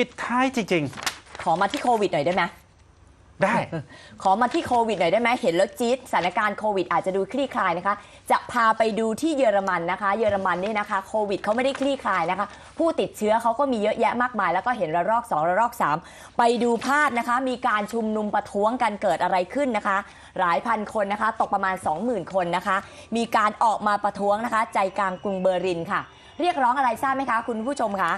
ปิดท้ายจริง ขอมาที่โควิดหน่อยได้ไหมๆ ได้ ขอมาที่โควิดหน่อยได้ไหมเห็นแล้วจี๊ดสถานการณ์โควิดอาจจะดูคลี่คลายนะคะ จะพาไปดูที่เยอรมันนะคะ เยอรมันนี่นะคะโควิดเขาไม่ได้คลี่คลายนะคะ ผู้ติดเชื้อเขาก็มีเยอะแยะมากมาย แล้วก็เห็นระลอก2ระลอก3 ไปดูภาพนะคะ มีการชุมนุมประท้วงกันเกิดอะไรขึ้นนะคะ หลายพันคนนะคะ ตกประมาณ 20,000 คนนะคะ มีการออกมาประท้วงนะคะ ใจกลางกรุงเบอร์ลินค่ะ เรียกร้องอะไรทราบไหมคะ คุณผู้ชมคะ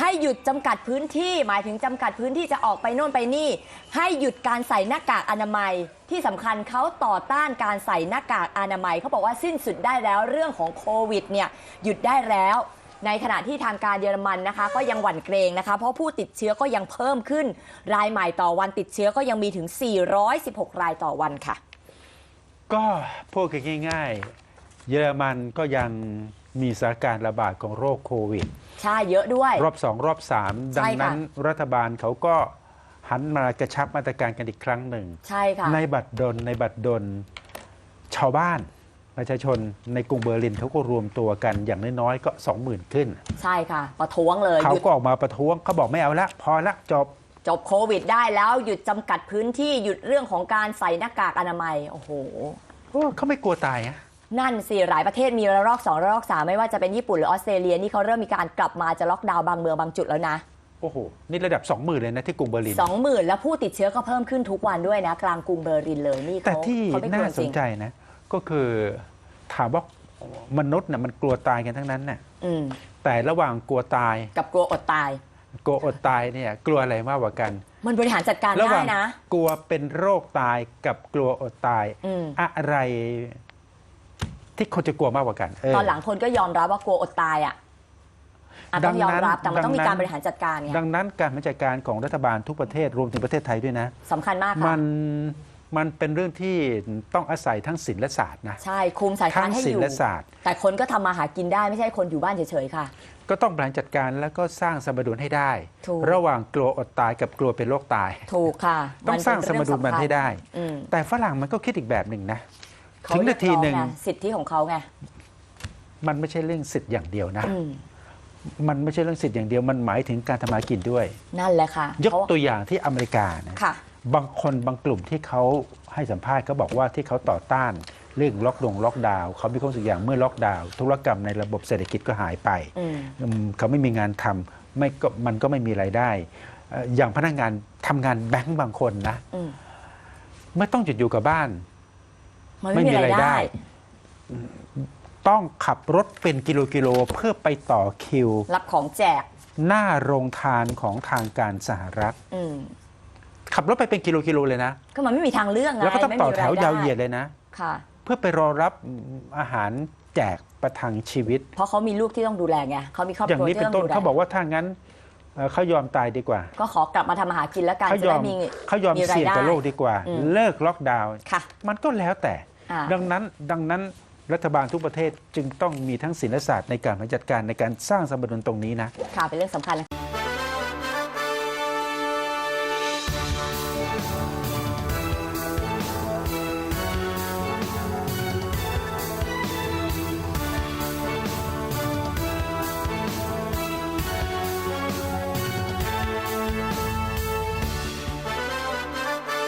ให้หยุดจำกัดพื้นที่ หมายถึงจำกัดพื้นที่จะออกไปโน่นไปนี่ ให้หยุดการใส่หน้ากากอนามัย ที่สำคัญเขาต่อต้านการใส่หน้ากากอนามัยเขาบอกว่าสิ้นสุดได้แล้วเรื่องของโควิดเนี่ยหยุดได้แล้ว ในขณะที่ทางการเยอรมันนะคะ ก็ยังหวั่นเกรงนะคะ เพราะผู้ติดเชื้อก็ยังเพิ่มขึ้น รายใหม่ต่อวันติดเชื้อก็ยังมีถึง 416 รายต่อวันค่ะ ก็พูดกันง่าย ๆ เยอรมันก็ยัง มีสถานการณ์ระบาดของโรคโควิด ใช่เยอะด้วย รอบสองรอบสามใช่ดังค่ะนั้นรัฐบาลเขาก็หันมากระชับมาตรการกันอีกครั้งหนึ่ง ใช่ค่ะ ในบัตรดลในบัตรดลชาวบ้านประชาชนในกรุงเบอร์ลินเขาก็รวมตัวกันอย่างน้อยๆก็ 20,000 ขึ้น ใช่ค่ะ ประท้วงเลยหเขายุดก็ออกมาประท้วงเขาบอกไม่เอาละ พอละจบจบโควิดได้แล้วหยุดจำกัดพื้นที่หยุดเรื่องของการใส่หน้ากากอนามัย โอ้โหโอ้เขาไม่กลัวตายอะ นั่นสิหลายประเทศมีระลอก2ระลอก3ไม่ว่าจะเป็นญี่ปุ่นหรือออสเตรเลียนี่เขาเริ่มมีการกลับมาจะล็อกดาวน์บางเมืองบางจุดแล้วนะโอ้โห นี่ระดับ 20,000 เลยนะที่กรุงเบอร์ลิน 20,000 แล้วผู้ติดเชื้อก็เพิ่มขึ้นทุกวันด้วยนะ กลางกรุงเบอร์ลินเลยนี่แต่เขาที่เขาไม่กลัน่าวจสรินงใจนะ ก็คือถามว่ามนุษย์น่ะมันกลัวตายกันทั้งนั้นน่ะอืมแต่ระหว่างกลัวตาย กับกลัวอดตาย กลัวอดตายเนี่ย กลัวอะไรมากกว่ากัน มันบริหารจัดการระหได้ว่างนะ กลัวเป็นโรคตายกับกลัวอดตายอืมอะไร ที่คนจะกลัวมากกว่ากันเตอนหลังคนก็ยอมรับว่ากลัวอดตายอะอะต้องยอมรับแต่มันต้องมีการบริหารจัดการไงดังนั้นการบริหารจัดการของรัฐบาลทุกประเทศรวมถึงประเทศไทยด้วยนะ สำคัญมากมัค่ะนมันเป็นเรื่องที่ต้องอาศัยทั้งศิลปศาสตร์นะใช่คุมสายทั้การงให้ศิอยู่ลปศาสตร์ แต่คนก็ทำมาหากินได้ไม่ใช่คนอยู่บ้านเฉยๆค่ะ ก็ต้องบริหารจัดการแล้วก็สร้างสมดุลให้ได้ ถูก ระหว่างกลัวอดตายกับกลัวเป็นโรคตาย ถูกค่ะต้องสร้างสมดุลมันให้ได้ อืมแต่ฝรั่งมันก็คิดอีกแบบหนึ่งนะเขา ถึงนาทีหนึ่งเรียกร้อไสิทธิของเขาไงมันไม่ใช่เรื่องสิทธิ์อย่างเดียวนะอืมมันไม่ใช่เรื่องสิทธิ์อย่างเดียว มันหมายถึงการทำมาหากินด้วย นั่นแหละค่ะ ยกเขาตัวอย่างที่อเมริกานะค่ะบางคนบางกลุ่มที่เขาให้สัมภาษณ์เขาบอกว่าที่เขาต่อต้านเรื่องล็อกดงล็อกดาวน์เขามีความรู้สึกอย่างเมื่อล็อกดาวน์ธุรกรรมในระบบเศรษฐกิจก็หายไปอืมอืมเขาไม่มีงานทำไม่ก็มันก็ไม่มีไรายได้เอ่ออย่างพนักงานทำงานแบงก์บางคนนะอืมไม่ต้องหยุดอยู่กับบ้าน มันไม่มีไม่มีรายรายได้ได้ ต้องขับรถเป็นกิโลกิโลเพื่อไปต่อคิว รับของแจก หน้าโรงทานของทางการสหรัฐ อืมขับรถไปเป็นกิโลกิโลเลยนะ ก็มันไม่มีทางเลือกไงแล้วก็ต้องไม่ต่อมีแถวรได้ยาวเหยียดเลยนะ ค่ะ เพื่อไปรอรับอาหารแจกประทังชีวิต เพราะเขามีลูกที่ต้องดูแลไงเขามีครอบอย่างครัวนี้ที่เป็นต้องต้นดูแลเขาบอกว่าถ้างั้นเอ่อเขายอมตายดีกว่า ก็ขอกลับมาทำอาหารกินแล้วกันเขาจะยอได้มมีเขายอมมีรายเสี่ยงต่อได้โลกดีกว่าอืมเลิกล็อกดาวน์ค่ะมันก็แล้วแต่ อ่า ดังนั้นดังนั้นรัฐบาลทุกประเทศจึงต้องมีทั้งศิลปศาสตร์ในการบริหารจัดการในการสร้างสมดุลตรงนี้นะค่ะเป็นเรื่องสำคัญเลย